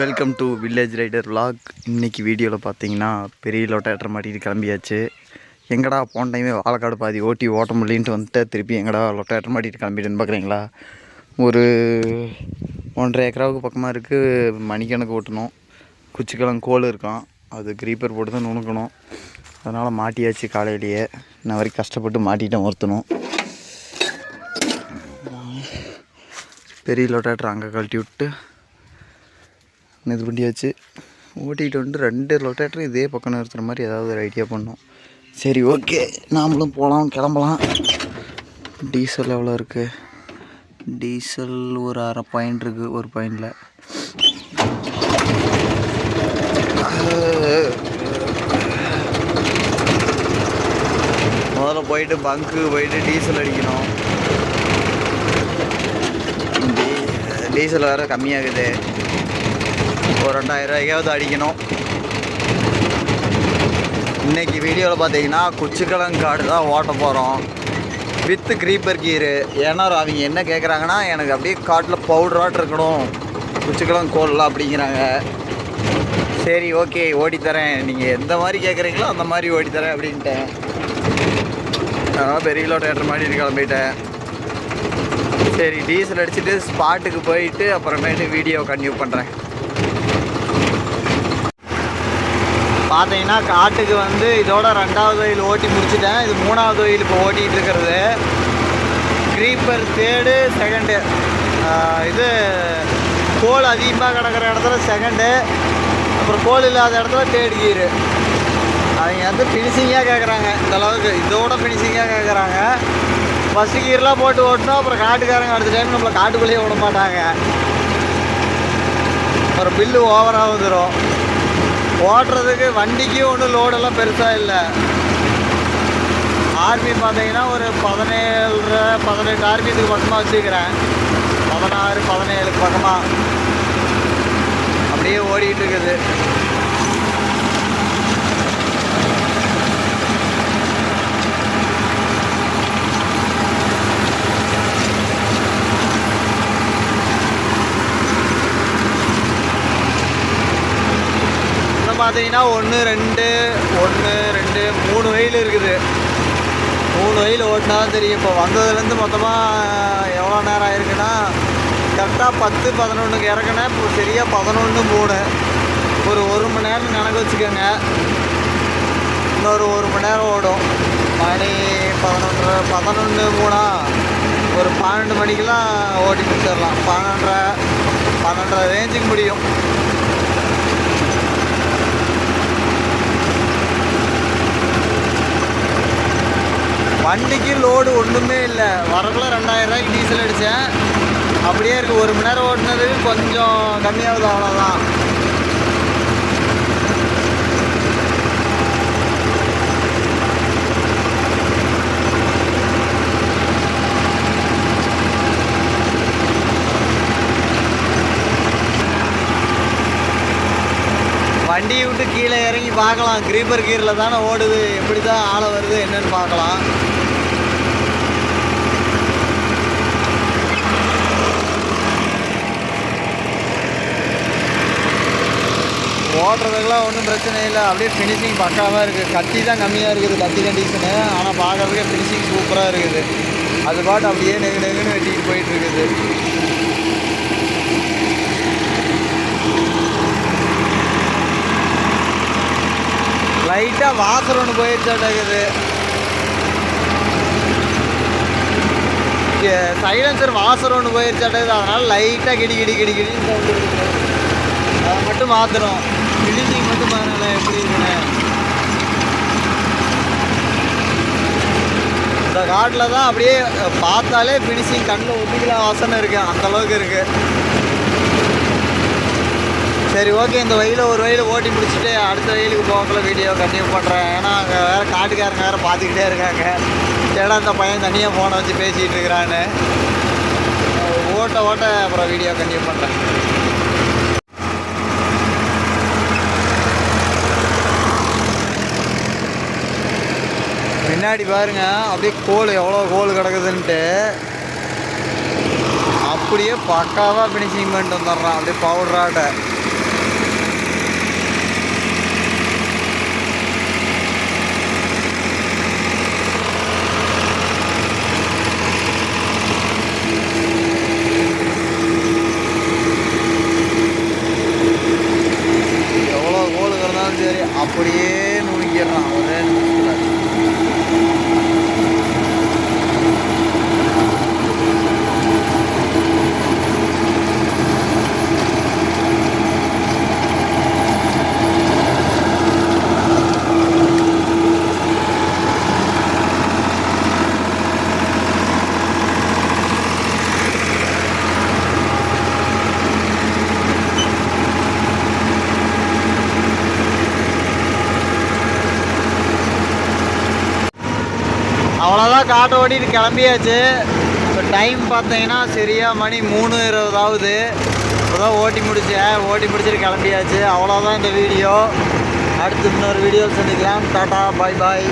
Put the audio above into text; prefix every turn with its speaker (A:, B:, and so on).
A: Welcome to village rider vlog இன்றைக்கி வீடியோவில் பார்த்தீங்கன்னா பெரிய லொட்டேட்டர் மாட்டிட்டு கிளம்பியாச்சு. எங்கடா போன டைமே வாழைக்காடு பாதி ஓட்டி ஓட்ட முடியலன்ட்டு வந்துட்டு திருப்பி எங்கடா லொட்டேட்டர் மாட்டிட்டு கிளம்பிட்டுன்னு பார்க்குறீங்களா ஒரு ஒன்றரை ஏக்கராவுக்கு பக்கமாக இருக்குது மணிக்கணக்கு ஓட்டணும். குச்சிக்கிழங்கு கோல் இருக்கான். அது க்ரீப்பர் போட்டு தான் நுணுக்கணும். அதனால் மாட்டியாச்சு காலையிலேயே. நான் வரைக்கும் கஷ்டப்பட்டு மாட்டிட்டேன் ஒருத்தனும். பெரிய லொட்டேட்டர் அங்கே கழட்டி விட்டு இது பண்ணியாச்சு. ஓட்டிகிட்டு வந்துட்டு ரெண்டு ரொட்டேட்டரும் இதே பக்கம் நிறுத்துற மாதிரி ஏதாவது ஒரு ஐடியா பண்ணோம். சரி ஓகே நாமளும் போகலாம் கிளம்பலாம். டீசல் எவ்வளோ இருக்குது டீசல் ஒரு அரை பாயிண்ட் இருக்குது ஒரு பாயிண்டில் முதல்ல போயிட்டு பங்க்கு போயிட்டு டீசல் அடிக்கணும். டீசல் வேறு கம்மியாகுது. ஒரு ரெண்டாயிரம் ரூபாய்க்காவது அடிக்கணும். இன்னைக்கு வீடியோவில் பார்த்தீங்கன்னா குச்சிக்கிழங்காடு காடு தான் ஓட்ட போகிறோம் வித்து க்ரீப்பர் கீரு ஏன்னா அவங்க என்ன கேட்குறாங்கன்னா எனக்கு அப்படியே காட்டில் பவுடராட்டு இருக்கணும். குச்சிக்கிழங்கு கோல்லாம் அப்படிங்கிறாங்க. சரி ஓகே ஓடித்தரேன். நீங்கள் எந்த மாதிரி கேட்குறீங்களோ அந்த மாதிரி ஓடித்தரேன் அப்படின்ட்டேன். அதனால் பெரிய ஏற்ற மாதிரி கிளம்பிட்டேன். சரி டீசல் அடிச்சுட்டு ஸ்பாட்டுக்கு போயிட்டு அப்புறமேட்டு வீடியோ கன்டினியூ பண்ணுறேன் பார்த்தீங்கன்னா காட்டுக்கு வந்து இதோட ரெண்டாவது ஒயில் ஓட்டி முடிச்சிட்டேன். இது மூணாவது ஒயில் இப்போ ஓட்டிகிட்டு இருக்கிறது. க்ரீப்பர் தேர்டு செகண்டு இது கோல் அதிகமாக கிடக்கிற இடத்துல செகண்டு அப்புறம் கோல் இல்லாத இடத்துல தேடு கீரு அவங்க வந்து ஃபினிஷிங்காக கேட்குறாங்க இந்த அளவுக்கு இதோட ஃபினிஷிங்காக கேட்குறாங்க ஃபஸ்ட்டு கீரெலாம் போட்டு ஓட்டணும் அப்புறம் காட்டுக்காரங்க அடுத்த டைம் நம்மளை காட்டுக்குள்ளேயே விட மாட்டாங்க. அப்புறம் பில்லு ஓவராக வந்துடும் ஓட்டுறதுக்கு வண்டிக்கு ஒன்றும் லோடெல்லாம் பெருசாக இல்லை. ஆர்மி பார்த்தீங்கன்னா ஒரு பதினேழு பதினெட்டு ஆர்மி இதுக்கு பக்கமாக வச்சுக்கிறேன். பதினாறு பதினேழுக்கு பக்கமாக அப்படியே ஓடிக்கிட்டு இருக்குது. பார்த்தீங்கன்னா ஒன்று ரெண்டு ஒன்று ரெண்டு மூணு வெயில் இருக்குது. மூணு வெயில் ஓட்டினா தான் தெரியும். இப்போ வந்ததுலேருந்து மொத்தமாக எவ்வளோ நேரம் ஆயிருக்குன்னா கரெக்டாக பத்து பதினொன்றுக்கு இறக்குனேன். இப்போ சரியாக பதினொன்று மூணு. ஒரு ஒரு மணி நேரம் நினைக்க வச்சுக்கோங்க. இன்னொரு ஒரு மணி நேரம் ஓடும். மணி பதினொன்று பதினொன்று மூணா. ஒரு பன்னெண்டு மணிக்கெலாம் ஓட்டி முடிச்சிடலாம். பன்னெண்டரை பன்னெண்டரை ரேஞ்சுக்கு முடியும். வண்டிக்கு லோடு ஒன்றுமே இல்லை. வரக்குள்ள ரெண்டாயிரம் ரூபாய்க்கு டீசல் அடித்தேன் அப்படியே இருக்குது ஒரு மணி நேரம் ஓட்டினது கொஞ்சம் கம்மியாகுது அவ்வளோதான் வண்டியை விட்டு கீழே இறங்கி பார்க்கலாம். கிரீப்பர் கீரில் தானே ஓடுது. எப்படி தான் ஆளை வருது என்னென்னு பார்க்கலாம். ஓட்டுறதுக்கெல்லாம் ஒன்றும் பிரச்சனை இல்லை. அப்படியே ஃபினிஷிங் பக்காவாக இருக்குது கத்தி தான் கம்மியாக இருக்குது கத்தி கண்டிஷனு ஆனால் பார்க்குறதுக்கே ஃபினிஷிங் சூப்பராக இருக்குது. அது பாட்டு அப்படியே நெகு நெகுன்னு வெட்டிட்டு போயிட்டு இருக்குது. லைட்டாக வாசர் ஒன்று போயிடுச்சாட்டாக்குது சைலன்சர் வாசர் ஒன்று போயிடுச்சாட்டாக்குது அதனால் லைட்டாக கிடி கிடி கிடி கிடின்னு அதை மட்டும் மாற்றணும் பில்டிங் மட்டும் பாருங்களேன் எப்படி இருக்குன்னு? இந்த காட்டில் தான் அப்படியே பார்த்தாலே ஃபினிஷிங் கண்ணில் ஒப்பிக்கலாம் வாசனை இருக்குது அந்தளவுக்கு இருக்குது சரி ஓகே இந்த வயலில் ஒரு வயலில் ஓட்டி முடிச்சுட்டு அடுத்த வயலுக்கு போகக்குள்ள வீடியோ கண்டினியூ பண்ணுறேன் ஏன்னா அங்கே வேறு காட்டுக்காரங்க வேறு பார்த்துக்கிட்டே இருக்காங்க. ஏடா இந்த பையன் தனியாக ஃபோனை வச்சு பேசிகிட்டு இருக்கிறான்னு. ஓட்ட ஓட்ட அப்புறம் வீடியோ கண்டினியூ பண்ணுறேன் பின்னாடி பாருங்க அப்படியே கோல் எவ்வளோ கோல் கிடக்குதுன்ட்டு. அப்படியே பக்காவாக ஃபினிஷிங் பண்ணிட்டு வந்துடுறான் அப்படியே பவுடராட்ட காட்டை ஓட்டிட்டு கிளம்பியாச்சு. இப்போ டைம் பார்த்தீங்கன்னா சரியாக மணி மூணு இருபதாவது இப்போதான் ஓட்டி முடித்தேன் ஓட்டி முடிச்சுட்டு கிளம்பியாச்சு. அவ்வளோதான் இந்த வீடியோ அடுத்து இன்னொரு வீடியோ சந்திக்கலாம். டாட்டா பாய் பாய்